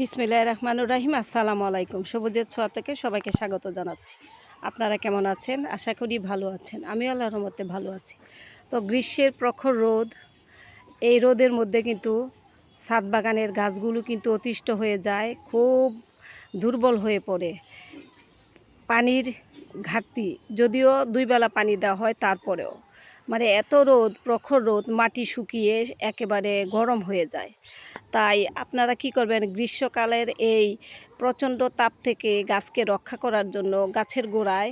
বিসমিল্লাহ রহমানুর রাহিম, আসসালামু আলাইকুম। সবুজের ছোঁয়া থেকে সবাইকে স্বাগত জানাচ্ছি। আপনারা কেমন আছেন? আশা করি ভালো আছেন। আমি আল্লাহর রহমতে ভালো আছি। তো গ্রীষ্মের প্রখর রোদ, এই রোদের মধ্যে কিন্তু ছাদ বাগানের গাছগুলো কিন্তু অতিষ্ঠ হয়ে যায়, খুব দুর্বল হয়ে পড়ে। পানির ঘাটতি, যদিও দুই বেলা পানি দেওয়া হয়, তারপরেও। মানে এত রোদ, প্রখর রোদ, মাটি শুকিয়ে একেবারে গরম হয়ে যায়। তাই আপনারা কি করবেন, গ্রীষ্মকালের এই প্রচণ্ড তাপ থেকে গাছকে রক্ষা করার জন্য গাছের গোড়ায়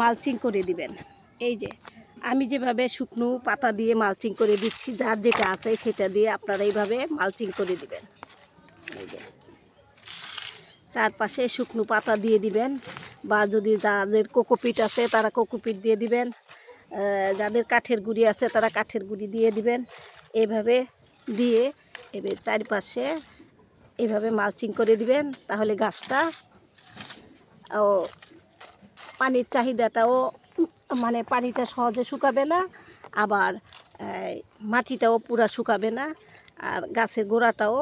মালচিং করে দিবেন। এই যে, আমি যেভাবে শুকনো পাতা দিয়ে মালচিং করে দিচ্ছি, যার যেটা আছে সেটা দিয়ে আপনারা এইভাবে মালচিং করে দিবেন। এই যে, চারপাশে শুকনো পাতা দিয়ে দিবেন, বা যদি যাদের কোকোপিট আছে তারা কোকোপিট দিয়ে দিবেন। যাদের কাঠের গুঁড়ি আছে তারা কাঠের গুঁড়ি দিয়ে দিবেন। এইভাবে দিয়ে এবার চারিপাশে এইভাবে মালচিং করে দিবেন, তাহলে গাছটা ও পানির চাহিদাটাও মানে পানিটা সহজে শুকাবে না, আবার মাটিটাও পুরা শুকাবে না, আর গাছের গোড়াটাও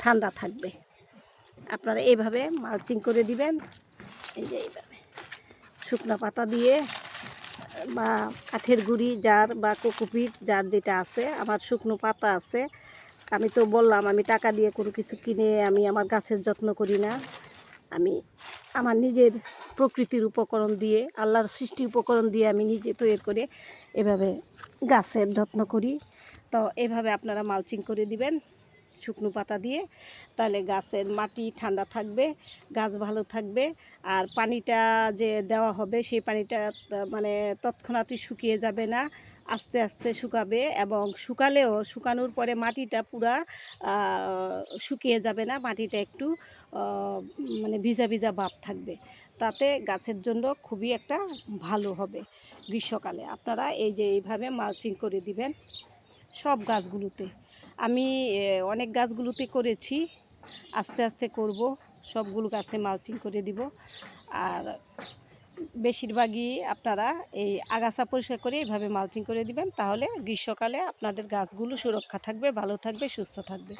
ঠান্ডা থাকবে। আপনারা এইভাবে মালচিং করে দিবেন, এই যে এইভাবে। শুকনো পাতা দিয়ে বা কাঠের গুঁড়ি যার বা কোকোপিট, যার যেটা আছে, আমার শুকনো পাতা আছে। আমি তো বললাম, আমি টাকা দিয়ে কোনো কিছু কিনে আমি আমার গাছের যত্ন করি না। আমি আমার নিজের প্রকৃতির উপকরণ দিয়ে, আল্লাহর সৃষ্টি উপকরণ দিয়ে আমি নিজে তৈরি করে এভাবে গাছের যত্ন করি। তো এভাবে আপনারা মালচিং করে দিবেন। শুকনো পাতা দিয়ে, তাহলে গাছের মাটি ঠান্ডা থাকবে, গাছ ভালো থাকবে, আর পানিটা যে দেওয়া হবে সেই পানিটা মানে তৎক্ষণাৎই শুকিয়ে যাবে না, আস্তে আস্তে শুকাবে এবং শুকালেও, শুকানোর পরে মাটিটা পুরা শুকিয়ে যাবে না, মাটিটা একটু মানে ভিজা ভিজা ভাব থাকবে। তাতে গাছের জন্য খুবই একটা ভালো হবে গ্রীষ্মকালে। আপনারা এই যে এইভাবে মালচিং করে দিবেন সব গাছগুলোতে। আমি অনেক গাছগুলোতে করেছি। আস্তে আস্তে করব, সবগুলো গাছে মালচিং করে দিব। আর বেশিরভাগই আপনারা এই আগাছা পরিষ্কার করে এইভাবে মালচিং করে দিবেন, তাহলে গ্রীষ্মকালে আপনাদের গাছগুলো সুরক্ষা থাকবে, ভালো থাকবে, সুস্থ থাকবে।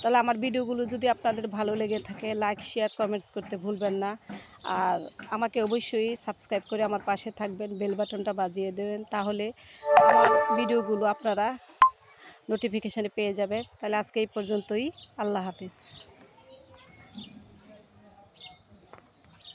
তাহলে আমার ভিডিওগুলো যদি আপনাদের ভালো লেগে থাকে, লাইক, শেয়ার, কমেন্টস করতে ভুলবেন না। আর আমাকে অবশ্যই সাবস্ক্রাইব করে আমার পাশে থাকবেন, বেল বাটনটা বাজিয়ে দেবেন, তাহলে আমার ভিডিওগুলো আপনারা নোটিফিকেশানে পেয়ে যাবে। তাহলে আজকে এই পর্যন্তই। আল্লাহ হাফিজ।